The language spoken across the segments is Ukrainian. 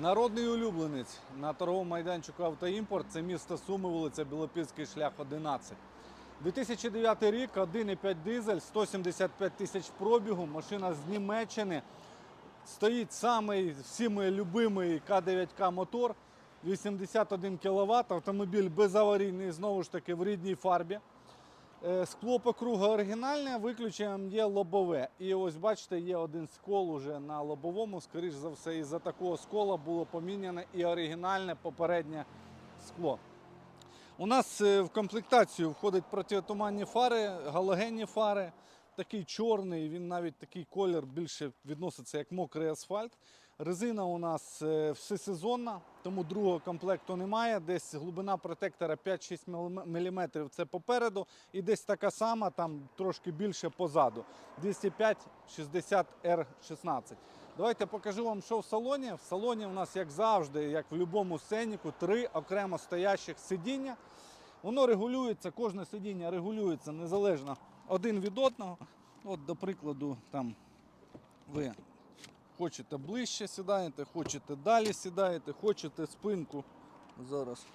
Народний улюбленець на торговому майданчику Автоімпорт це місто Суми, вулиця Білопільський шлях 11. 2009 рік, 1,5 дизель, 175 тисяч пробігу, машина з Німеччини. Стоїть самий всіми любимий К9К мотор, 81 кВт, автомобіль безаварійний, знову ж таки в рідній фарбі. Е, Скло покруга оригінальне, виключенням є лобове. І ось бачите, є один скол уже на лобовому. Скоріш за все, із-за такого скола було поміняне і оригінальне попереднє скло. У нас е, в комплектацію входять протитуманні фари, галогенні фари. Такий чорний, він навіть такий колір більше відноситься як мокрий асфальт. Резина у нас е, всесезонна, тому другого комплекту немає. Десь глибина протектора 5-6 мм це попереду, і десь така сама, там трошки більше позаду. 205 60 R16. Давайте покажу вам, що в салоні. В салоні у нас, як завжди, як в будь-якому сценіку, три окремо стоящих сидіння. Воно регулюється, кожне сидіння регулюється незалежно один від одного. От, до прикладу, там ви хочете ближче сідаєте, хочете далі сідаєте, хочете спинку. Зараз.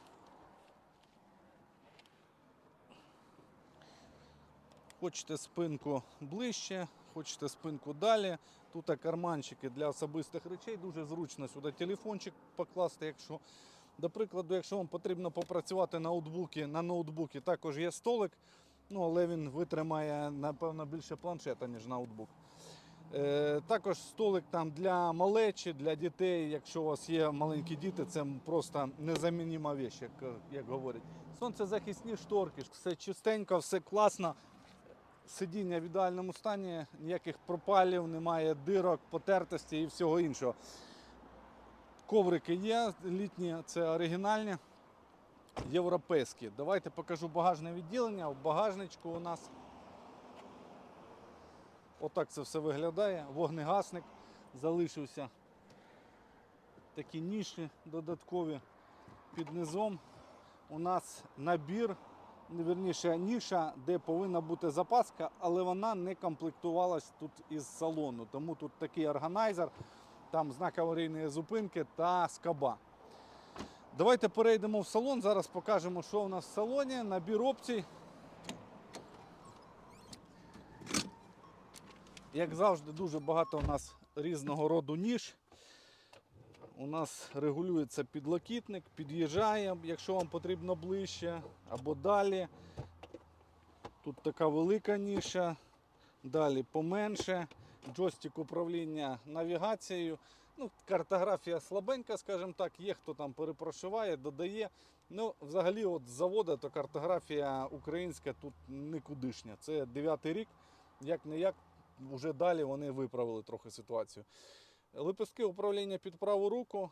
Хочете спинку ближче, хочете спинку далі. Тут карманчики для особистих речей. Дуже зручно сюди телефончик покласти, якщо. До прикладу, якщо вам потрібно попрацювати на ноутбуці, на ноутбуці також є столик, ну, але він витримає, напевно, більше планшета, ніж ноутбук. Е, також столик там для малечі, для дітей. Якщо у вас є маленькі діти, це просто незамінима вещь, як, як говорять. Сонцезахисні шторки, все чистенько, все класно. Сидіння в ідеальному стані, ніяких пропалів, немає дирок, потертості і всього іншого. Коврики є, літні, це оригінальні, європейські. Давайте покажу багажне відділення. В багажничку у нас отак це все виглядає. Вогнегасник залишився. Такі ніші додаткові під низом. У нас набір, вірніше, ніша, де повинна бути запаска, але вона не комплектувалась тут із салону. Тому тут такий органайзер, там знак аварійної зупинки та скаба. Давайте перейдемо в салон. Зараз покажемо, що у нас в салоні. Набір опцій. Як завжди, дуже багато у нас різного роду ніж. У нас регулюється підлокітник, під'їжджає, якщо вам потрібно ближче або далі. Тут така велика ніша, далі поменше. Джойстик управління навігацією. Ну, картографія слабенька, скажімо так, є хто там перепрошиває, додає. Ну, взагалі, от з заводу, то картографія українська тут никудишня. Це 9 рік, як не як, вже далі вони виправили трохи ситуацію. Лепестки управління під праву руку,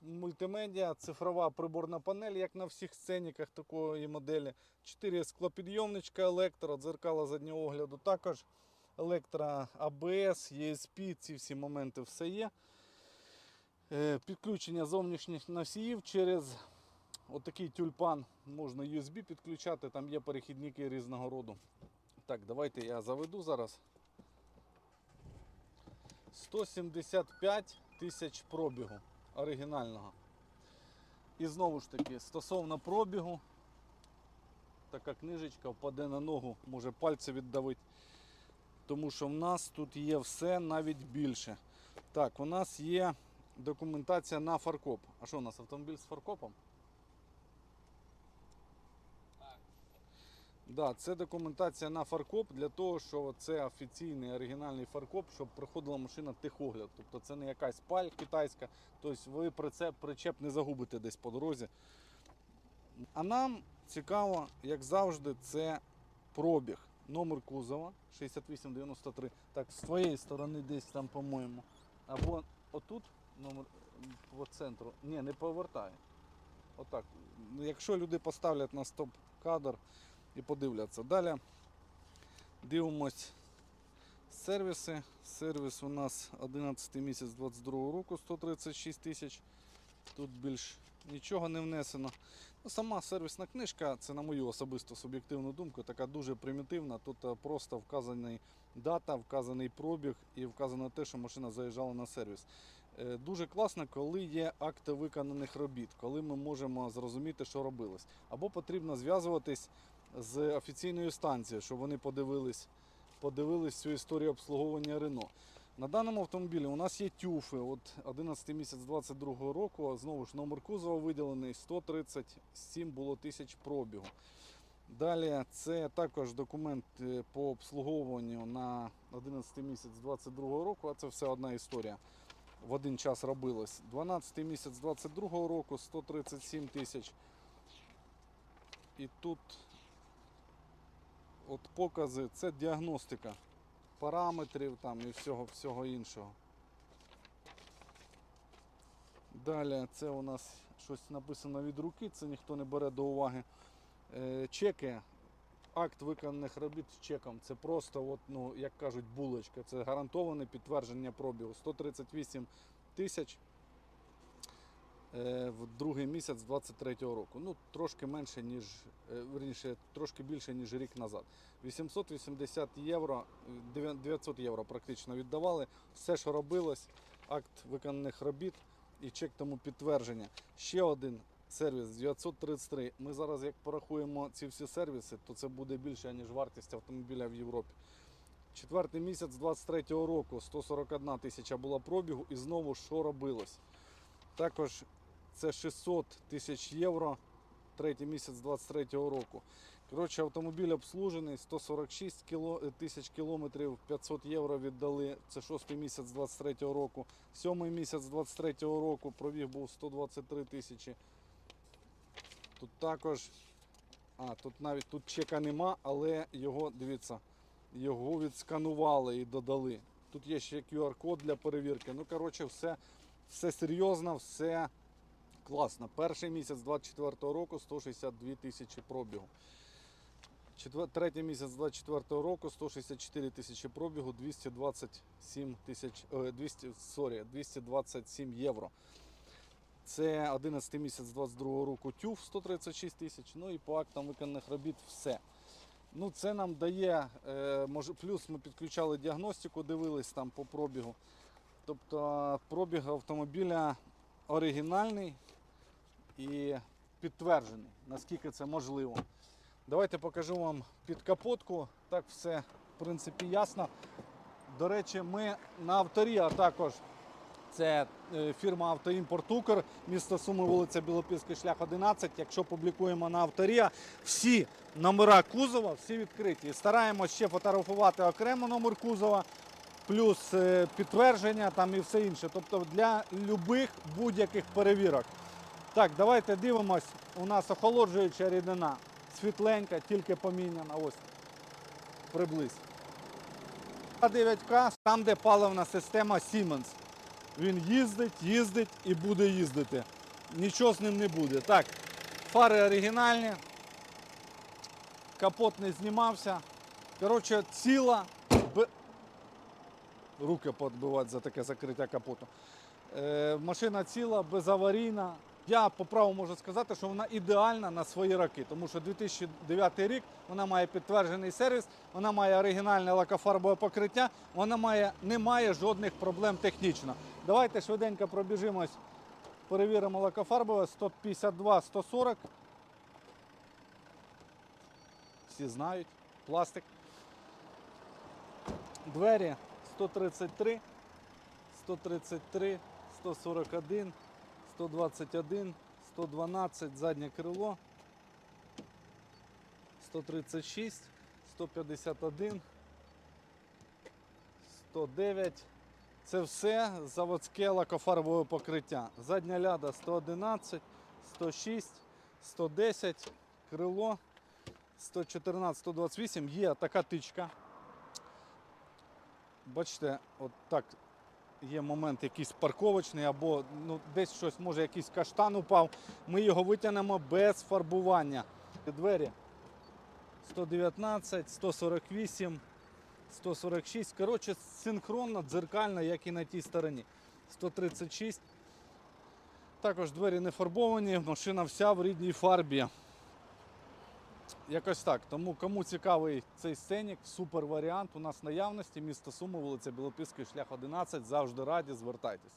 мультимедіа, цифрова приборна панель, як на всіх сценіках такої моделі. Чотири склопідйомничка, електро, дзеркала заднього огляду також. Електро, АБС, ESP, ці всі моменти все є. Е, Підключення зовнішніх носіїв через отакий тюльпан можна USB підключати, там є перехідники різного роду. Так, давайте я заведу зараз. 175 тисяч пробігу оригінального. І знову ж таки, стосовно пробігу, така книжечка впаде на ногу, може пальці віддавить. Тому що в нас тут є все навіть більше. Так, у нас є документація на фаркоп. А що у нас автомобіль з фаркопом? Да, це документація на фаркоп для того, що це офіційний оригінальний фаркоп, щоб проходила машина техогляд. Тобто це не якась паль китайська, тобто ви прицеп, причеп не загубите десь по дорозі. А нам цікаво, як завжди, це пробіг. Номер кузова 6893. Так, з твоєї сторони десь там, по-моєму. Або отут номер по центру. Ні, не повертає. Отак. Ну, Якщо люди поставлять на стоп-кадр і подивляться. Далі дивимось сервіси. Сервіс у нас 11 місяць 22 року 136 тисяч. Тут більш нічого не внесено. Ну, Сама сервісна книжка, це на мою особисту суб'єктивну думку, така дуже примітивна. Тут е, просто вказаний дата, вказаний пробіг і вказано те, що машина заїжджала на сервіс. Е, Дуже класно, коли є акти виконаних робіт, коли ми можемо зрозуміти, що робилось. Або потрібно зв'язуватись з офіційною станцією, щоб вони подивились, подивились цю історію обслуговування Рено. На даному автомобілі у нас є тюфи. От 11 місяць 22 року. Знову ж номер кузова виділений 137 було тисяч пробігу. Далі це також документ е, по обслуговуванню на 11 місяць 22 року, а це все одна історія. В один час робилось. 12 місяць 22 року 137 тисяч. І тут от покази, це діагностика параметрів там і всього, всього іншого. Далі це у нас щось написано від руки, це ніхто не бере до уваги. Е, чеки, акт виконаних робіт з чеком. Це просто, от, ну, як кажуть, булочка. Це гарантоване підтвердження пробігу. 138 тисяч е, в другий місяць 23-го року. Ну, трошки менше, ніж, е, верніше, трошки більше, ніж рік назад. 880 євро, е, 900 євро практично віддавали. Все, що робилось, акт виконаних робіт і чек тому підтвердження. Ще один сервіс 933. Ми зараз, як порахуємо ці всі сервіси, то це буде більше, ніж вартість автомобіля в Європі. Четвертий місяць 23-го року 141 тисяча була пробігу і знову що робилось? Також це 600 тисяч євро, третій місяць 23-го року. Коротше, автомобіль обслужений, 146 кіло, е, тисяч кілометрів, 500 євро віддали. Це шостий місяць 23-го року. Сьомий місяць 23-го року пробіг був 123 тисячі. Тут також, а, тут навіть тут чека нема, але його, дивіться, його відсканували і додали. Тут є ще QR-код для перевірки. Ну, коротше, все, все серйозно, все класно. Перший місяць 24-го року 162 тисячі пробігу. Третій місяць 24-го року 164 тисячі пробігу, 227 тисяч, е, 200, sorry, 227 євро. Це 11 місяць 22 року тюф 136 тисяч. Ну і по актам виконаних робіт все. Ну, це нам дає, е, може, плюс ми підключали діагностику, дивились там по пробігу. Тобто пробіг автомобіля оригінальний і підтверджений, наскільки це можливо. Давайте покажу вам підкапотку. Так все в принципі ясно. До речі, ми на авторі, а також це е, фірма Автоімпорт Укр, місто Суми, вулиця Білопільський шлях 11. Якщо публікуємо на авторія, всі номера кузова, всі відкриті. Стараємося ще фотографувати окремо номер кузова, плюс е, підтвердження там і все інше. Тобто для любих будь-яких перевірок. Так, давайте дивимось. У нас охолоджуюча рідина. Світленька, тільки поміняна. Ось приблизь. 9К, там, де паливна система Siemens. Він їздить, їздить і буде їздити. Нічого з ним не буде. Так, фари оригінальні. Капот не знімався. Коротше, ціла. Руки подбивати за таке закриття капоту. Е, машина ціла, безаварійна. Я по праву можу сказати, що вона ідеальна на свої роки, тому що 2009 рік вона має підтверджений сервіс, вона має оригінальне лакофарбове покриття, вона має, не має жодних проблем технічно. Давайте швиденько пробіжимось, перевіримо лакофарбове 152 140. Всі знають, пластик. Двері 133, 133, 141. 121, 112, заднє крило, 136, 151, 109. Це все заводське лакофарбове покриття. Задня ляда 111, 106, 110, крило 114, 128. Є така тичка. Бачите, от так є момент якийсь парковочний або ну, десь щось, може якийсь каштан упав. Ми його витягнемо без фарбування. Двері 119, 148, 146. Коротше, синхронно, дзеркально, як і на тій стороні. 136. Також двері не фарбовані, машина вся в рідній фарбі. Якось так. Тому кому цікавий цей сценік, супер варіант. У нас наявності місто Суми, вулиця Білопільський, шлях 11. Завжди раді, звертайтесь.